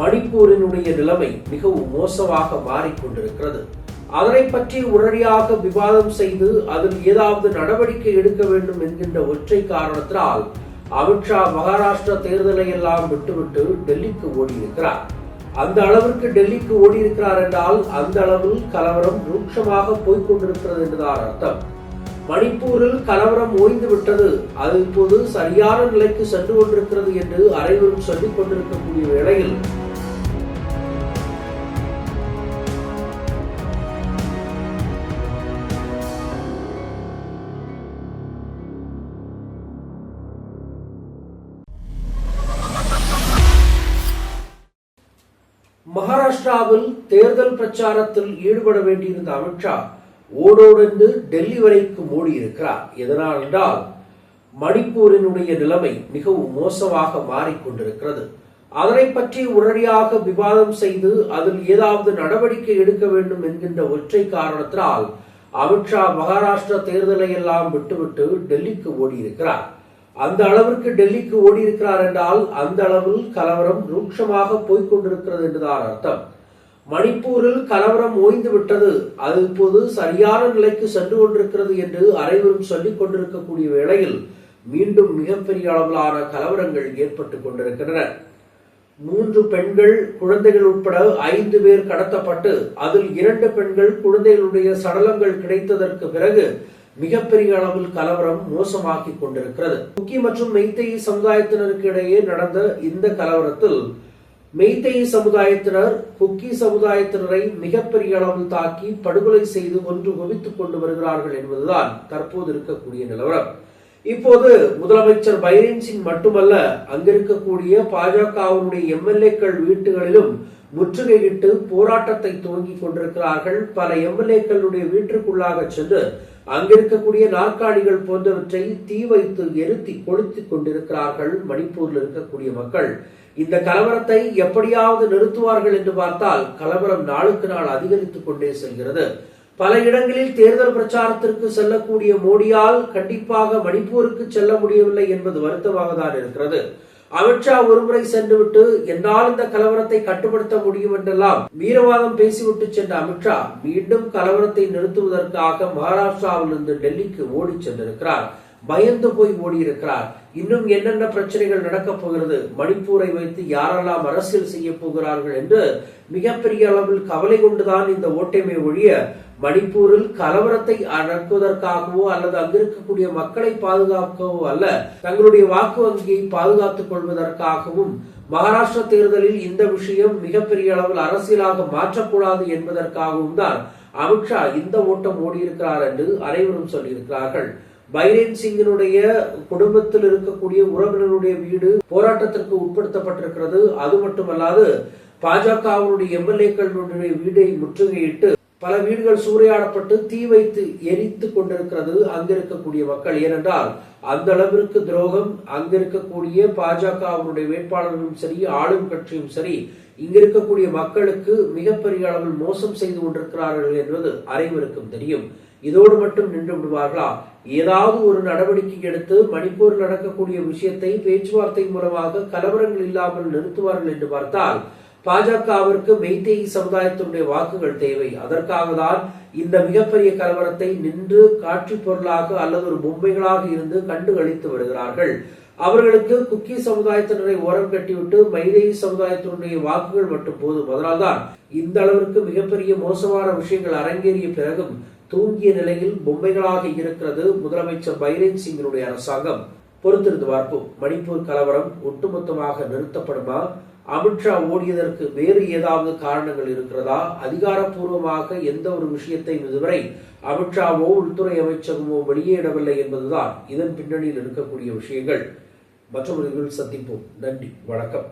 மணிப்பூரினுடைய நிலைமை மிகவும் மோசமாக மாறிக்கொண்டிருக்கிறது. அதனை பற்றி உடனடியாக விவாதம் செய்து அதில் ஏதாவது நடவடிக்கை எடுக்க வேண்டும் என்கின்ற ஒற்றை காரணத்தினால் அமித்ஷா மகாராஷ்டிரா தேர்தலை எல்லாம் விட்டுவிட்டு டெல்லிக்கு ஓடியிருக்கிறார். அந்த அளவிற்கு டெல்லிக்கு ஓடி இருக்கிறார் என்றால் அந்த அளவில் கலவரம் ரூட்சமாக போய்கொண்டிருக்கிறது என்றுதான் அர்த்தம். மணிப்பூரில் கலவரம் ஓய்ந்து விட்டது அது இப்போது சரியான நிலைக்கு சென்று கொண்டிருக்கிறது என்று அனைவரும் சொல்லிக் கொண்டிருக்கக்கூடிய வேளையில் மகாராஷ்டிராவில் தேர்தல் பிரச்சாரத்தில் ஈடுபட வேண்டியிருந்த அமித்ஷா ஓடோடென்று டெல்லி வரைக்கும் ஓடியிருக்கிறார் எதனால் என்றால் மணிப்பூரினுடைய நிலைமை மிகவும் மோசமாக மாறிக்கொண்டிருக்கிறது அதனை பற்றி உடனடியாக விவாதம் செய்து அதில் ஏதாவது நடவடிக்கை எடுக்க வேண்டும் என்கின்ற ஒற்றை காரணத்தினால் அமித்ஷா மகாராஷ்டிரா தேர்தலை எல்லாம் விட்டுவிட்டு டெல்லிக்கு ஓடியிருக்கிறார். அந்த அளவிற்கு டெல்லிக்கு ஓடி இருக்கிறார் என்றால் அந்த அளவில் கலவரம் ரூட்சமாக போய்கொண்டிருக்கிறது என்றுதான் அர்த்தம். மணிப்பூரில் கலவரம் ஓய்ந்து விட்டது. அது இப்போது சரியான நிலைக்கு சென்று கொண்டிருக்கிறது என்று அனைவரும் சொல்லிக் கொண்டிருக்கக்கூடிய வேளையில் மீண்டும் மிகப்பெரிய அளவிலான கலவரங்கள் ஏற்பட்டுக் கொண்டிருக்கின்றன. மூன்று பெண்கள் குழந்தைகள் உட்பட ஐந்து பேர் கடத்தப்பட்டு அதில் இரண்டு பெண்கள் குழந்தைகளுடைய சடலங்கள் கிடைத்ததற்கு பிறகு மிகப்பெரிய அளவில் கலவரம் மோசமாக்கி கொண்டிருக்கிறது. குக்கி மற்றும் மெய்த்தேயி சமுதாயத்தினருக்கு இடையே நடந்த இந்த கலவரத்தில் மெய்த்தேயி சமுதாயத்தினர் குக்கி சமுதாயத்தினரை மிகப்பெரிய அளவில் தாக்கி படுகொலை செய்து ஒன்று குவித்துக் கொண்டு வருகிறார்கள் என்பதுதான் தற்போது இருக்கக்கூடிய நிலவரம். இப்போது முதலமைச்சர் பைரன் சிங் மட்டுமல்ல அங்கிருக்கக்கூடிய பாஜகவினுடைய எம்எல்ஏக்கள் வீட்டுகளிலும் முற்றுகையிட்டு போராட்டத்தை துவங்கி கொண்டிருக்கிறார்கள். பல எம்எல்ஏக்களுடைய வீட்டிற்குள்ளாக சென்று அங்கிருக்கக்கூடிய நாற்காலிகள் போன்றவற்றை தீ வைத்து எரித்தி கொளுத்திக் கொண்டிருக்கிறார்கள் மணிப்பூரில் இருக்கக்கூடிய மக்கள். இந்த கலவரத்தை எப்படியாவது நிறுத்துவார்கள் என்று பார்த்தால் கலவரம் நாளுக்கு நாள் அதிகரித்துக் கொண்டே செல்கிறது. பல இடங்களில் தேர்தல் பிரச்சாரத்திற்கு செல்லக்கூடிய மோடியால் கண்டிப்பாக மணிப்பூருக்கு செல்ல முடியவில்லை என்பது வருத்தமாக தான் இருக்கிறது. அமித்ஷா ஒருமுறை சென்றுவிட்டு என்னால் இந்த கலவரத்தை கட்டுப்படுத்த முடியும் என்றெல்லாம் வீரவாதம் பேசிவிட்டு சென்ற அமித்ஷா மீண்டும் கலவரத்தை நிறுத்துவதற்காக மகாராஷ்டிராவிலிருந்து டெல்லிக்கு ஓடி சென்றிருக்கிறார். பயந்து போய் ஓடியிருக்கிறார். இன்னும் என்னென்ன பிரச்சனைகள் நடக்கப் போகிறது? மணிப்பூரை வைத்து யாரெல்லாம் அரசியல் செய்ய போகிறார்கள் என்று மிகப்பெரிய அளவில் கவலை கொண்டுதான் இந்த ஓட்டைமை ஒழிய மணிப்பூரில் கலவரத்தை அடக்குவதற்காகவோ அல்லது அங்கிருக்கக்கூடிய மக்களை பாதுகாக்கவோ அல்ல தங்களுடைய வாக்கு வங்கியை பாதுகாத்துக் கொள்வதற்காகவும் மகாராஷ்டிர தேர்தலில் இந்த விஷயம் மிகப்பெரிய அளவில் அரசியலாக மாற்றக்கூடாது என்பதற்காகவும் தான் அமித்ஷா இந்த ஓட்டம் ஓடியிருக்கிறார் என்று அனைவரும் சொல்லியிருக்கிறார்கள். பைரேன் சிங்கினுடைய குடும்பத்தில் இருக்கக்கூடிய உறவினருடைய வீடு போராட்டத்திற்கு உட்படுத்தப்பட்டிருக்கிறது. அது மட்டுமல்லாது பாஜகவினுடைய எம்எல்ஏக்களுடைய வீடை முற்றுகையிட்டு பல வீடுகள் சூறையாடப்பட்டு தீ வைத்து எரித்து கொண்டிருக்கிறது அங்கிருக்கக்கூடிய மக்கள். ஏனென்றால் அந்த அளவிற்கு துரோகம் அங்கிருக்கக்கூடிய பாஜகவினுடைய வேட்பாளர்களும் சரி ஆளும் கட்சியும் சரி இங்க இருக்கக்கூடிய மக்களுக்கு மிகப்பெரிய அளவில் மோசம் செய்து கொண்டிருக்கிறார்கள் என்பது அனைவருக்கும் தெரியும். இதோடு மட்டும் நின்று விடுவார்களா? ஏதாவது ஒரு நடவடிக்கை எடுத்து மணிப்பூர் நடக்கக்கூடிய விஷயத்தை பேச்சுவார்த்தை மூலமாக கலவரங்கள் இல்லாமல் நிறுத்துவார்கள் என்று பார்த்தால் பாஜகவிற்கு மெய்தேயி சமுதாயத்தினுடைய வாக்குகள் தேவை. அதற்காக தான் இந்த மிகப்பெரிய கலவரத்தை நின்று காட்சி பொருளாக அல்லது ஒரு பொம்மைகளாக இருந்து கண்டு கழித்து வருகிறார்கள். அவர்களுக்கு குக்கி சமுதாயத்தினரை ஓரம் கட்டிவிட்டு மைதேவி சமுதாயத்தினுடைய வாக்குகள் மட்டும் போதும். அதனால்தான் இந்த அளவிற்கு மிகப்பெரிய மோசமான விஷயங்கள் அரங்கேறிய பிறகும் தூங்கிய நிலையில் பொம்மைகளாக இருக்கிறது முதலமைச்சர் பைரேன் சிங்கினுடைய அரசாங்கம். பொறுத்திருந்து பார்ப்போம். மணிப்பூர் கலவரம் ஒட்டுமொத்தமாக நிறுத்தப்படுமா? அமித்ஷா ஓடியதற்கு வேறு ஏதாவது காரணங்கள் இருக்கிறதா? அதிகாரப்பூர்வமாக எந்த ஒரு விஷயத்தையும் இதுவரை அமித்ஷாவோ உள்துறை அமைச்சகமோ வெளியிடவில்லை என்பதுதான் இதன் பின்னணியில் இருக்கக்கூடிய விஷயங்கள். மற்றொரு சந்திப்போம். நன்றி. வணக்கம்.